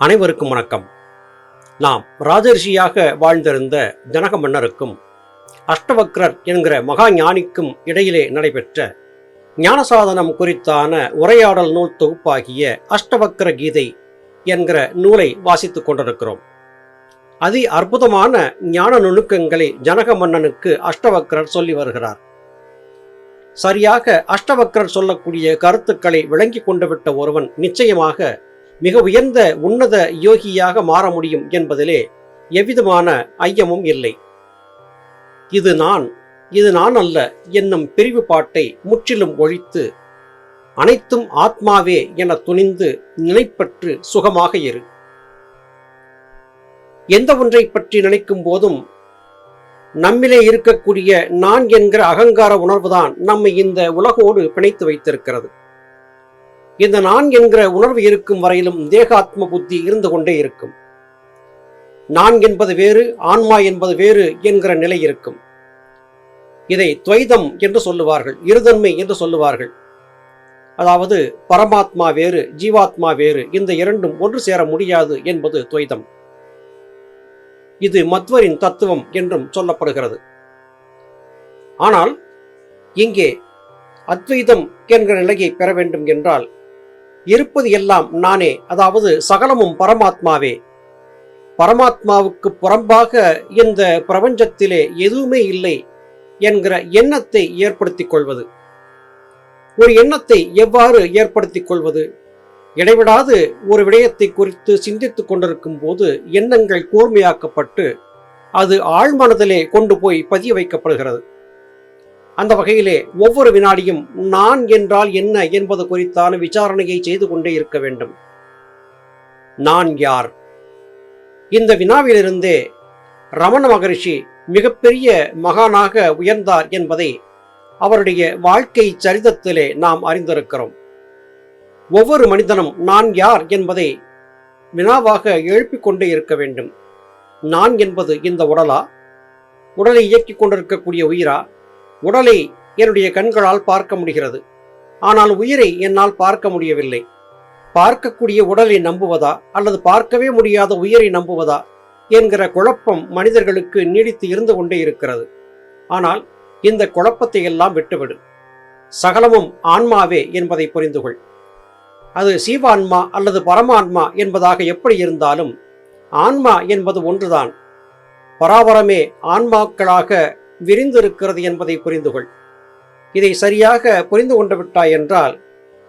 அனைவருக்கும் வணக்கம். நாம் ராஜரிஷியாக வாழ்ந்திருந்த ஜனக மன்னருக்கும் அஷ்டவக்ரர் என்கிற மகா ஞானிக்கும் இடையிலே நடைபெற்ற ஞானசாதனம் குறித்தான உரையாடல் நூல் தொகுப்பாகிய அஷ்டவக்ர கீதை என்கிற நூலை வாசித்துக் கொண்டிருக்கிறோம். அதி அற்புதமான ஞான நுணுக்கங்களை ஜனக மன்னனுக்கு அஷ்டவக்ரர் சொல்லி வருகிறார். சரியாக அஷ்டவக்ரர் சொல்லக்கூடிய கருத்துக்களை விளங்கி கொண்டு விட்ட ஒருவன் நிச்சயமாக மிக உயர்ந்த உன்னத யோகியாக மாற முடியும் என்பதிலே எவ்விதமான ஐயமும் இல்லை. இது நான் இது நான் அல்ல என்னும் பிரிவு பாட்டை முற்றிலும் ஒழித்து அனைத்தும் ஆத்மாவே என துணிந்து நினைப்பற்று சுகமாக இரு. எந்த ஒன்றை பற்றி நினைக்கும் போதும் நம்மிலே இருக்கக்கூடிய நான் என்கிற அகங்கார உணர்வுதான் நம்மை இந்த உலகோடு பிணைத்து வைத்திருக்கிறது. இந்த நான் என்கிற உணர்வு இருக்கும் வரையிலும் தேகாத்ம புத்தி இருந்து கொண்டே இருக்கும். நான் என்பது வேறு ஆன்மா என்பது வேறு என்கிற நிலை இருக்கும். இதை துவைதம் என்று சொல்லுவார்கள் இருதன்மை என்று சொல்லுவார்கள். அதாவது பரமாத்மா வேறு ஜீவாத்மா வேறு இந்த இரண்டும் ஒன்று சேர முடியாது என்பது துவைதம். இது மத்வரின் தத்துவம் என்றும் சொல்லப்படுகிறது. ஆனால் இங்கே அத்வைதம் என்கிற நிலையை பெற வேண்டும் என்றால் இருப்பது எல்லாம் நானே அதாவது சகலமும் பரமாத்மாவே. பரமாத்மாவுக்கு புறம்பாக இந்த பிரபஞ்சத்திலே எதுவுமே இல்லை என்கிற எண்ணத்தை ஏற்படுத்திக் கொள்வது. ஒரு எண்ணத்தை எவ்வாறு ஏற்படுத்திக் கொள்வது? இடைவிடாது ஒரு விடயத்தை குறித்து சிந்தித்துக் கொண்டிருக்கும் போது எண்ணங்கள் கூர்மையாக்கப்பட்டு அது ஆழ்மனதிலே கொண்டு போய் பதிய வைக்கப்படுகிறது. அந்த வகையிலே ஒவ்வொரு வினாடியும் நான் என்றால் என்ன என்பது குறித்தான விசாரணையை செய்து கொண்டே இருக்க வேண்டும். நான் யார்? இந்த வினாவிலிருந்தே ரமண மகரிஷி மிகப்பெரிய மகானாக உயர்ந்தார் என்பதை அவருடைய வாழ்க்கை சரிதத்திலே நாம் அறிந்திருக்கிறோம். ஒவ்வொரு மனிதனும் நான் யார் என்பதை வினாவாக எழுப்பிக் கொண்டே இருக்க வேண்டும். நான் என்பது இந்த உடலா? உடலை இயக்கிக் கொண்டிருக்கக்கூடிய உயிரா? உடலை என்னுடைய கண்களால் பார்க்க முடிகிறது. ஆனால் உயிரை என்னால் பார்க்க முடியவில்லை. பார்க்கக்கூடிய உடலை நம்புவதா? அல்லது பார்க்கவே முடியாத உயிரை நம்புவதா? என்கிற குழப்பம் மனிதர்களுக்கு நீடித்து இருந்து கொண்டே இருக்கிறது. ஆனால் இந்த குழப்பத்தை எல்லாம் விட்டுவிடு. சகலமும் ஆன்மாவே என்பதை புரிந்துகொள். அது சீவான்மா அல்லது பரமான்மா என்பதாக எப்படி இருந்தாலும் ஆன்மா என்பது ஒன்றுதான். பராபரமே ஆன்மாக்களாக விரிந்திருக்கிறது என்பதை புரிந்து கொள் இதை சரியாக புரிந்து கொண்டு விட்டாய் என்றால்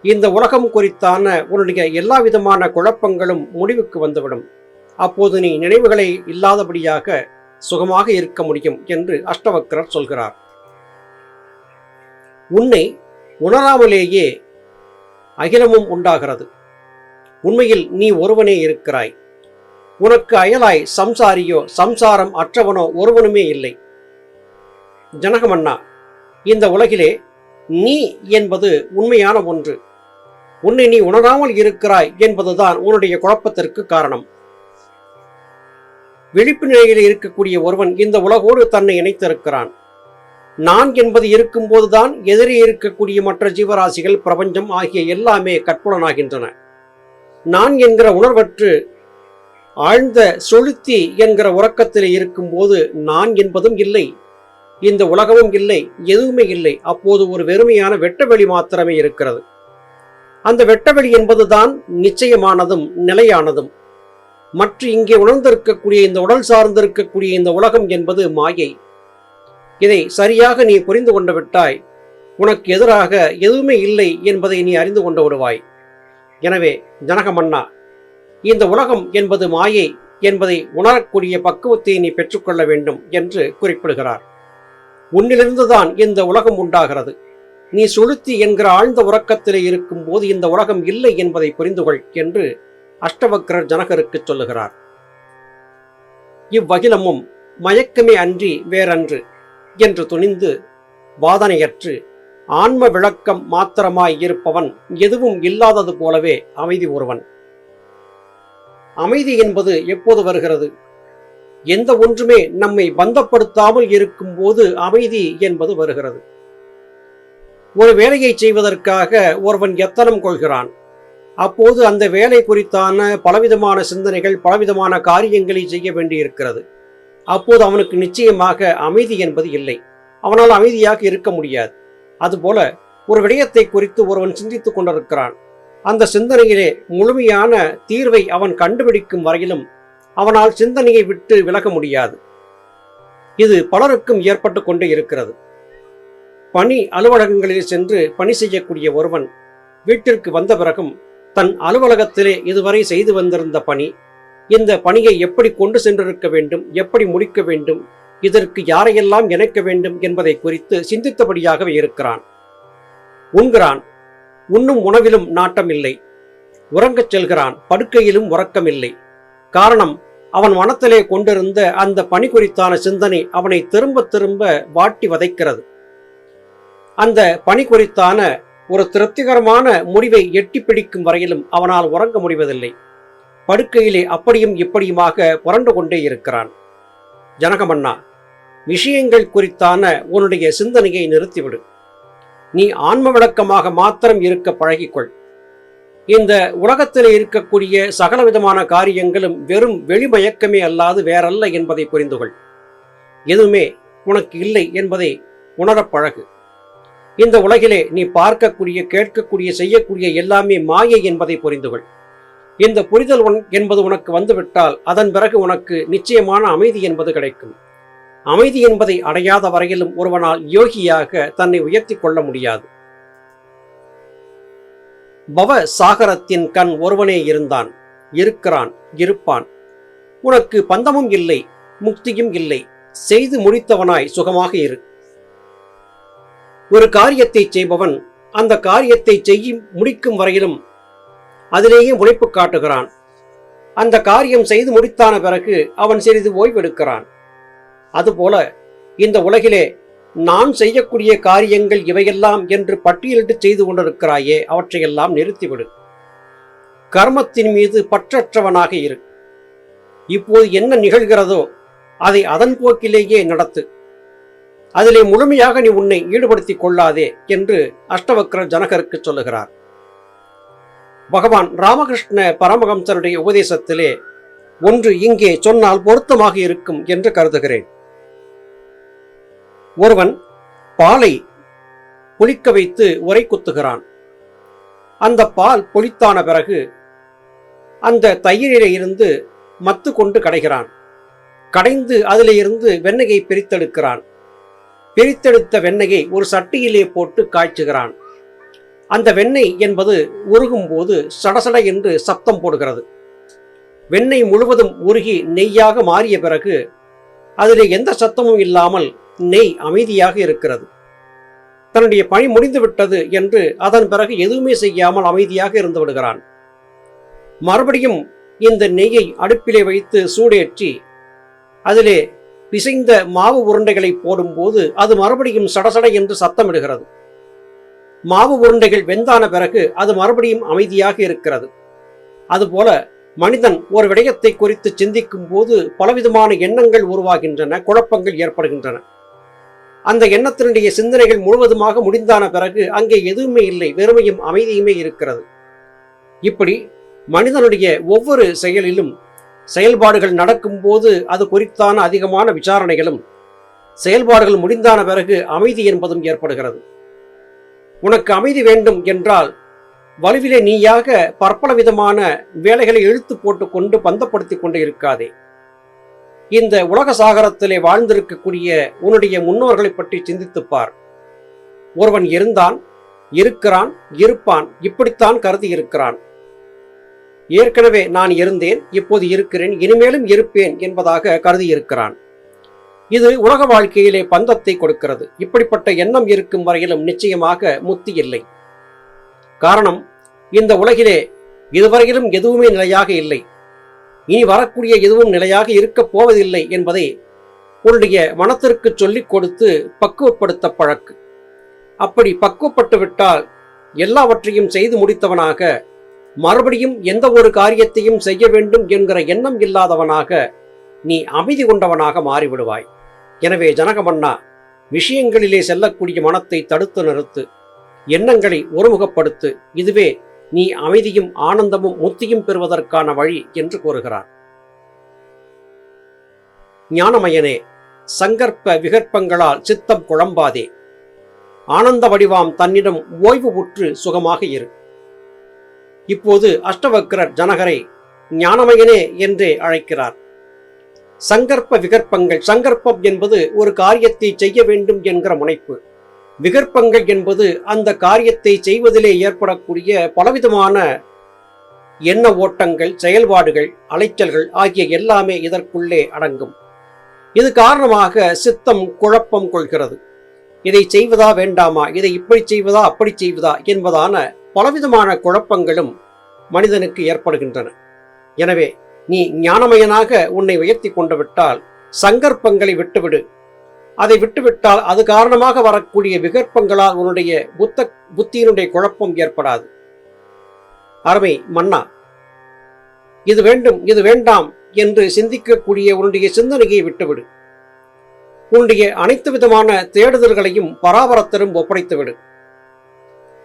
இந்த உலகம் குறித்தான உன்னுடைய எல்லா விதமான குழப்பங்களும் முடிவுக்கு வந்துவிடும். அப்போது நீ நினைவுகளை இல்லாதபடியாக சுகமாக இருக்க முடியும் என்று அஷ்டவக்கரர் சொல்கிறார். உன்னை உணராமலேயே அகிலமும் உண்டாகிறது. உண்மையில் நீ ஒருவனே இருக்கிறாய். உனக்கு அயலாய் சம்சாரியோ சம்சாரம் அற்றவனோ ஒருவனுமே இல்லை. ஜனகமன்னா இந்த உலகிலே நீ என்பது உண்மையான ஒன்று. உன்னை நீ உணராமல் இருக்கிறாய் என்பதுதான் உன்னுடைய குழப்பத்திற்கு காரணம். விழிப்பு நிலையில் இருக்கக்கூடிய ஒருவன் இந்த உலகோடு தன்னை இணைத்திருக்கிறான். நான் என்பது இருக்கும்போதுதான் எதிரே இருக்கக்கூடிய மற்ற ஜீவராசிகள் பிரபஞ்சம் ஆகிய எல்லாமே கற்புலனாகின்றன. நான் என்கிற உணர்வற்று ஆழ்ந்த சொலுத்தி என்கிற உறக்கத்தில் இருக்கும்போது நான் என்பதும் இல்லை. இந்த உலகமும் இல்லை எதுவுமே இல்லை. அப்போது ஒரு வெறுமையான வெட்டவெளி மாத்திரமே இருக்கிறது. அந்த வெட்டவெளி என்பதுதான் நிச்சயமானதும் நிலையானதும். மற்ற இங்கே உணர்ந்திருக்கக்கூடிய இந்த உடல் சார்ந்திருக்கக்கூடிய இந்த உலகம் என்பது மாயை. இதை சரியாக நீ புரிந்து கொண்டு விட்டாய். உனக்கு எதிராக எதுவுமே இல்லை என்பதை நீ அறிந்து கொண்டு விடுவாய். எனவே ஜனகமன்னா இந்த உலகம் என்பது மாயை என்பதை உணரக்கூடிய பக்குவத்தை நீ பெற்றுக்கொள்ள வேண்டும் என்று குறிப்பிடுகிறார். உன்னிலிருந்துதான் இந்த உலகம் உண்டாகிறது. நீ சுளுத்தி என்கிற ஆழ்ந்த உறக்கத்திலே இருக்கும் போது இந்த உலகம் இல்லை என்பதை புரிந்துகொள் என்று அஷ்டவக்ரர் ஜனகருக்கு சொல்லுகிறார். இவ்வகிலமும் மயக்கமே அன்றி வேறன்று என்று துணிந்து வாதனையற்று ஆன்ம விளக்கம் மாத்திரமாய் இருப்பவன் எதுவும் இல்லாதது போலவே அமைதி ஒருவன். அமைதி என்பது எப்போது வருகிறது? எந்த ஒன்றுமே நம்மை பந்தப்படுத்தாமல் இருக்கும் போது அமைதி என்பது வருகிறது. ஒரு வேலையை செய்வதற்காக ஒருவன் எத்தனம் கொள்கிறான்? அப்போது அந்த வேலை குறித்தான பலவிதமான சிந்தனைகள் பலவிதமான காரியங்களை செய்ய வேண்டியிருக்கிறது. அப்போது அவனுக்கு நிச்சயமாக அமைதி என்பது இல்லை. அவனால் அமைதியாக இருக்க முடியாது. அதுபோல ஒரு விடயத்தை குறித்து ஒருவன் சிந்தித்துக் கொண்டிருக்கிறான். அந்த சிந்தனையிலே முழுமையான தீர்வை அவன் கண்டுபிடிக்கும் வரையிலும் அவனால் சிந்தனையை விட்டு விலக முடியாது. இது பலருக்கும் ஏற்பட்டு கொண்டே இருக்கிறது. பணி அலுவலகங்களில் சென்று பணி செய்யக்கூடிய ஒருவன் வீட்டிற்கு வந்த பிறகும் தன் அலுவலகத்திலே இதுவரை செய்து வந்திருந்த பணி இந்த பணியை எப்படி கொண்டு சென்றிருக்க வேண்டும் எப்படி முடிக்க வேண்டும் இதற்கு யாரையெல்லாம் இணைக்க வேண்டும் என்பதை குறித்து சிந்தித்தபடியாகவே இருக்கிறான். உண்கிறான் உண்ணும் உணவிலும் நாட்டம் இல்லை உறங்கச் செல்கிறான் படுக்கையிலும் உறக்கமில்லை. காரணம் அவன் மனத்திலே கொண்டிருந்த அந்த பணி குறித்தான சிந்தனை அவனை திரும்ப திரும்ப வாட்டி வதைக்கிறது. அந்த பணி குறித்தான ஒரு திருப்திகரமான முடிவை எட்டி பிடிக்கும் வரையிலும் அவனால் உறங்க முடிவதில்லை. படுக்கையிலே அப்படியும் இப்படியுமாக புரண்டு கொண்டே இருக்கிறான். ஜனகமன்னா விஷயங்கள் குறித்தான உன்னுடைய சிந்தனையை நிறுத்திவிடு. நீ ஆன்ம விளக்கமாக மாத்திரம் இருக்க பழகிக்கொள். இந்த உலகத்தில் இருக்கக்கூடிய சகல விதமான காரியங்களும் வெறும் வெளிமயக்கமே அல்லாது வேறல்ல என்பதை புரிந்து கொள் எதுவுமே உனக்கு இல்லை என்பதை உணரப் பழகு. இந்த உலகிலே நீ பார்க்கக்கூடிய கேட்கக்கூடிய செய்யக்கூடிய எல்லாமே மாயை என்பதை புரிந்து கொள் இந்த புரிதல் உன் என்பது உனக்கு வந்துவிட்டால் அதன் பிறகு உனக்கு நிச்சயமான அமைதி என்பது கிடைக்கும். அமைதி என்பதை அடையாத வரையிலும் ஒருவனால் யோகியாக தன்னை உயர்த்தி கொள்ள முடியாது. பவ சாகரத்தின் கண் ஒருவனே இருந்தான். இருக்கிறான் இருப்பான். உனக்கு பந்தமும் இல்லை முக்தியும் இல்லை. செய்து முடித்தவனாய் சுகமாக இரு. ஒரு காரியத்தை செய்பவன் அந்த காரியத்தை செய்யும் முடிக்கும் வரையிலும் அதிலேயே உழைப்பு காட்டுகிறான். அந்த காரியம் செய்து முடித்தான பிறகு அவன் சிறிது ஓய்வெடுக்கிறான். அதுபோல இந்த உலகிலே நான் செய்யக்கூடிய காரியங்கள் இவையெல்லாம் என்று பட்டியலிட்டு செய்து கொண்டிருக்கிறாயே அவற்றையெல்லாம் நிறுத்திவிடு. கர்மத்தின் மீது பற்றற்றவனாக இரு. இப்போது என்ன நிகழ்கிறதோ அதை அதன் போக்கிலேயே நடத்து. அதிலே முழுமையாக நீ உன்னை ஈடுபடுத்திக் கொள்ளாதே என்று அஷ்டவக்ர ஜனகருக்கு சொல்லுகிறார். பகவான் ராமகிருஷ்ண பரமஹம்சருடைய உபதேசத்திலே ஒன்று இங்கே சொன்னால் பொருத்தமாக இருக்கும் என்று கருதுகிறேன். ஒருவன் பாலை புளிக்க வைத்து உரை குத்துகிறான். அந்த பால் புளித்தான பிறகு அந்த தயிரிலே இருந்து மத்து கொண்டு கடைகிறான். கடைந்து அதிலிருந்து வெண்ணெயை பிரித்தெடுக்கிறான். பிரித்தெடுத்த வெண்ணெயை ஒரு சட்டியிலே போட்டு காய்ச்சுகிறான். அந்த வெண்ணெய் என்பது உருகும் போது சடசட என்று சப்தம் போடுகிறது. வெண்ணெய் முழுவதும் உருகி நெய்யாக மாறிய பிறகு அதில் எந்த சத்தமும் இல்லாமல் நெய் அமைதியாக இருக்கிறது. தன்னுடைய பணி முடிந்து விட்டது என்று அதன் பிறகு எதுவுமே செய்யாமல் அமைதியாக இருந்து விடுகிறான். மறுபடியும் இந்த நெய்யை அடுப்பிலே வைத்து சூடேற்றி அதிலே பிசைந்த மாவு உருண்டைகளை போடும்போது அது மறுபடியும் சடசட என்று சத்தமிடுகிறது. மாவு உருண்டைகள் வெந்தான பிறகு அது மறுபடியும் அமைதியாக இருக்கிறது. அதுபோல மனிதன் ஒரு விடயத்தை குறித்து சிந்திக்கும் போது பலவிதமான எண்ணங்கள் உருவாகின்றன குழப்பங்கள் ஏற்படுகின்றன. அந்த எண்ணத்தினுடைய சிந்தனைகள் முழுவதுமாக முடிந்தான பிறகு அங்கே எதுவுமே இல்லை வெறுமையும் அமைதியுமே இருக்கிறது. இப்படி மனிதனுடைய ஒவ்வொரு செயலிலும் செயல்பாடுகள் நடக்கும்போது அது குறித்தான அதிகமான விசாரணைகளும் செயல்பாடுகள் முடிந்தான பிறகு அமைதி என்பதும் ஏற்படுகிறது. உனக்கு அமைதி வேண்டும் என்றால் வலுவிலே நீயாக பற்பல விதமான வேலைகளை இழுத்து போட்டுக்கொண்டு பந்தப்படுத்தி கொண்டு இருக்காதே. இந்த உலக சாகரத்திலே வாழ்ந்திருக்கக்கூடிய உன்னுடைய முன்னோர்களை பற்றி சிந்தித்துப்பார் ஒருவன் இருந்தான் இருக்கிறான் இருப்பான் இப்படித்தான் கருதி இருக்கிறான். ஏற்கனவே நான் இருந்தேன் இப்போது இருக்கிறேன் இனிமேலும் இருப்பேன் என்பதாக கருதி இருக்கிறான். இது உலக வாழ்க்கையிலே பந்தத்தை கொடுக்கிறது. இப்படிப்பட்ட எண்ணம் இருக்கும் வரையிலும் நிச்சயமாக முத்தி இல்லை. காரணம் இந்த உலகிலே இதுவரையிலும் எதுவுமே நிலையாக இல்லை. இனி வரக்கூடிய எதுவும் நிலையாக இருக்கப் போவதில்லை என்பதை உன்னுடைய மனத்திற்கு சொல்லிக் கொடுத்து பக்குவப்படுத்த பழக்கு. அப்படி பக்குவப்பட்டு விட்டால் எல்லாவற்றையும் செய்து முடித்தவனாக மறுபடியும் எந்த ஒரு காரியத்தையும் செய்ய வேண்டும் என்கிற எண்ணம் இல்லாதவனாக நீ அமைதி கொண்டவனாக மாறிவிடுவாய். எனவே ஜனகமன்னா விஷயங்களிலே செல்லக்கூடிய மனத்தை தடுத்து நிறுத்து எண்ணங்களை ஒருமுகப்படுத்து. இதுவே நீ அமைதியும் ஆனந்தமும் முத்தியும் பெறுவதற்கான வழி என்று கூறுகிறார். ஞானமயனே சங்கற்ப விகற்பங்களால் சித்தம் குழம்பாதே. ஆனந்த வடிவாம் தன்னிடம் ஓய்வு உற்று சுகமாக இரு. இப்போது அஷ்டவக்ரர் ஜனகரை ஞானமயனே என்றே அழைக்கிறார். சங்கற்ப விகற்பங்கள் சங்கற்பம் என்பது ஒரு காரியத்தை செய்ய வேண்டும் என்கிற முனைப்பு. விகற்பங்கள் என்பது அந்த காரியத்தை செய்வதிலே ஏற்படக்கூடிய பலவிதமான எண்ண ஓட்டங்கள் செயல்பாடுகள் அலைச்சல்கள் ஆகிய எல்லாமே இதற்குள்ளே அடங்கும். இது காரணமாக சித்தம் குழப்பம் கொள்கிறது. இதை செய்வதா வேண்டாமா? இதை இப்படி செய்வதா? அப்படி செய்வதா? என்பதான பலவிதமான குழப்பங்களும் மனிதனுக்கு ஏற்படுகின்றன. எனவே நீ ஞானமயனாக உன்னை உயர்த்தி கொண்டு விட்டால் சங்கற்பங்களை விட்டுவிடு. அதை விட்டுவிட்டால் அது காரணமாக வரக்கூடிய விகற்பங்களால் உன்னுடைய புத்த புத்தியினுடைய குழப்பம் ஏற்படாது. அருமை மன்னா. இது வேண்டும் இது வேண்டாம் என்று சிந்திக்கக்கூடிய உன்னுடைய சிந்தனையை விட்டுவிடு. உன்னுடைய அனைத்து விதமான தேடுதல்களையும் பராபரத்தரும் ஒப்படைத்துவிடு.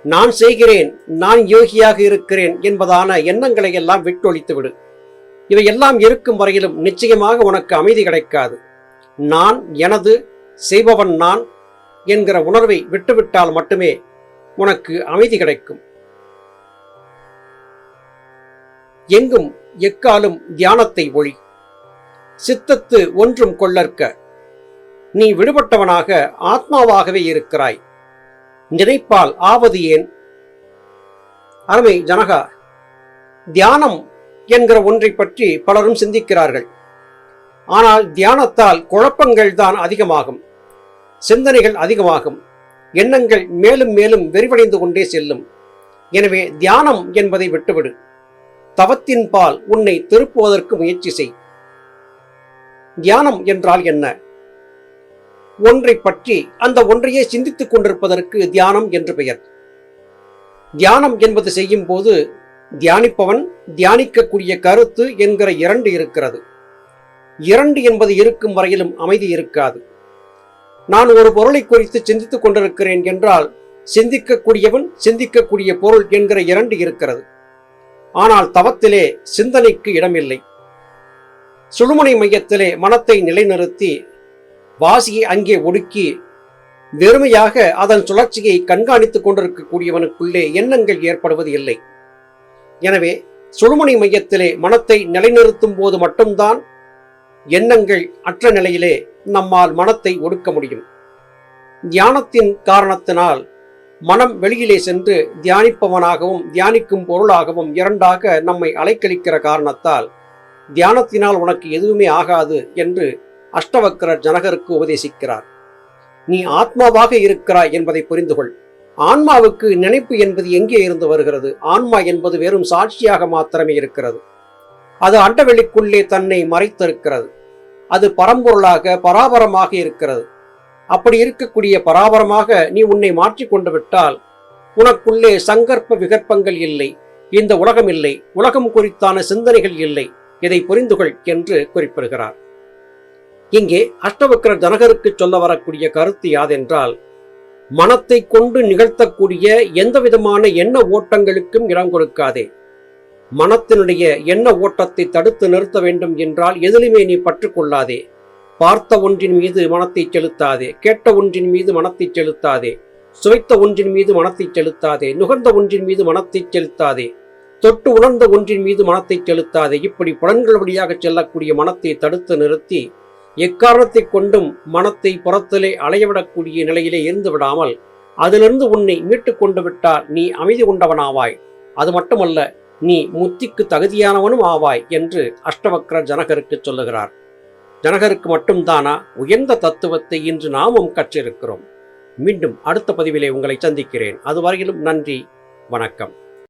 நான் செய்கிறேன் நான் யோகியாக இருக்கிறேன் என்பதான எண்ணங்களை எல்லாம் விட்டொழித்து விடு இருக்கும் வரையிலும் நிச்சயமாக உனக்கு அமைதி கிடைக்காது. நான் எனது செய்பவன் நான் என்கிற உணர்வை விட்டுவிட்டால் மட்டுமே உனக்கு அமைதி கிடைக்கும். எங்கும் எக்காலும் தியானத்தை ஒழி. சித்தத்து ஒன்றும் கொள்ளற்க. நீ விடுபட்டவனாக ஆத்மாவாகவே இருக்கிறாய். நினைப்பால் ஆவது ஏன்? அருமை ஜனகா தியானம் என்கிற ஒன்றை பற்றி பலரும் சிந்திக்கிறார்கள். ஆனால் தியானத்தால் குழப்பங்கள் தான் அதிகமாகும். சிந்தனைகள் அதிகமாகும். எண்ணங்கள் மேலும் மேலும் விரிவடைந்து கொண்டே செல்லும். எனவே தியானம் என்பதை விட்டுவிடு. தவத்தின் பால் உன்னை திருப்புவதற்கு முயற்சி செய். தியானம் என்றால் என்ன? ஒன்றை பற்றி அந்த ஒன்றையே சிந்தித்துக் கொண்டிருப்பதற்கு தியானம் என்று பெயர். தியானம் என்பது செய்யும் போது தியானிப்பவன் தியானிக்கக்கூடிய கருத்து என்கிற இரண்டு இருக்கிறது. இரண்டு என்பது இருக்கும் வரையிலும் அமைதி இருக்காது. நான் ஒரு பொருளை குறித்து சிந்தித்துக் கொண்டிருக்கிறேன் என்றால் சிந்திக்கக்கூடியவன் சிந்திக்கக்கூடிய பொருள் என்கிற இரண்டு இருக்கிறது. ஆனால் தவத்திலே சிந்தனைக்கு இடமில்லை. சுழுமுனை மையத்திலே மனத்தை நிலைநிறுத்தி வாசியை அங்கே ஒடுக்கி வெறுமையாக அதன் சுழற்சியை கண்காணித்துக் கொண்டிருக்கக்கூடியவனுக்குள்ளே எண்ணங்கள் ஏற்படுவது இல்லை. எனவே சுழுமுனை மையத்திலே மனத்தை நிலைநிறுத்தும் போது மட்டும்தான் எண்ணங்கள் அற்ற நிலையிலே நம்மால் மனத்தை ஒடுக்க முடியும். தியானத்தின் காரணத்தினால் மனம் வெளியிலே சென்று தியானிப்பவனாகவும் தியானிக்கும் பொருளாகவும் இரண்டாக நம்மை அலைக்கழிக்கிற காரணத்தால் தியானத்தினால் உனக்கு எதுவுமே ஆகாது என்று அஷ்டவக்கரர் ஜனகருக்கு உபதேசிக்கிறார். நீ ஆத்மாவாக இருக்கிறாய் என்பதை புரிந்து கொள். ஆன்மாவுக்கு நினைப்பு என்பது எங்கே இருந்து வருகிறது? ஆன்மா என்பது வெறும் சாட்சியாக மாத்திரமே இருக்கிறது. அது அண்டவெளிக்குள்ளே தன்னை மறைத்திருக்கிறது. அது பரம்பொருளாக பராபரமாக இருக்கிறது. அப்படி இருக்கக்கூடிய பராபரமாக நீ உன்னை மாற்றிக்கொண்டு விட்டால் உனக்குள்ளே சங்கற்ப விகற்பங்கள் இல்லை இந்த உலகம் இல்லை உலகம் குறித்தான சிந்தனைகள் இல்லை இதை புரிந்துகொள் என்று குறிப்பிடுகிறார். இங்கே அஷ்டவக்கர ஜனகருக்கு சொல்ல வரக்கூடிய கருத்து யாதென்றால் மனத்தை கொண்டு நிகழ்த்தக்கூடிய எந்த விதமான எண்ண ஓட்டங்களுக்கும் இடம் கொடுக்காதே. மனத்தினுடைய எண்ண ஓட்டத்தை தடுத்து நிறுத்த வேண்டும் என்றால் எதிலுமே நீ பற்றுக்கொள்ளாதே. பார்த்த ஒன்றின் மீது மனத்தை செலுத்தாதே. கேட்ட ஒன்றின் மீது மனத்தை செலுத்தாதே. சுவைத்த ஒன்றின் மீது மனத்தை செலுத்தாதே. நுகர்ந்த ஒன்றின் மீது மனத்தை செலுத்தாதே. தொட்டு உணர்ந்த ஒன்றின் மீது மனத்தை செலுத்தாதே. இப்படி புலன்கள் வழியாக செல்லக்கூடிய மனத்தை தடுத்து நிறுத்தி எக்காரணத்தை கொண்டும் மனத்தை புறத்திலே அலையவிடக்கூடிய நிலையிலே இருந்து விடாமல் அதிலிருந்து உன்னை மீட்டு கொண்டு விட்டால் நீ அமைதி கொண்டவனாவாய். அது மட்டுமல்ல நீ முத்திக்கு தகுதியானவனும் ஆவாய் என்று அஷ்டவக்ர ஜனகருக்கு சொல்லுகிறார். ஜனகருக்கு மட்டும்தானா? உயர்ந்த தத்துவத்தை இன்று நாமும் கற்றிருக்கிறோம். மீண்டும் அடுத்த பதிவிலே உங்களை சந்திக்கிறேன். அதுவரையிலும் நன்றி வணக்கம்.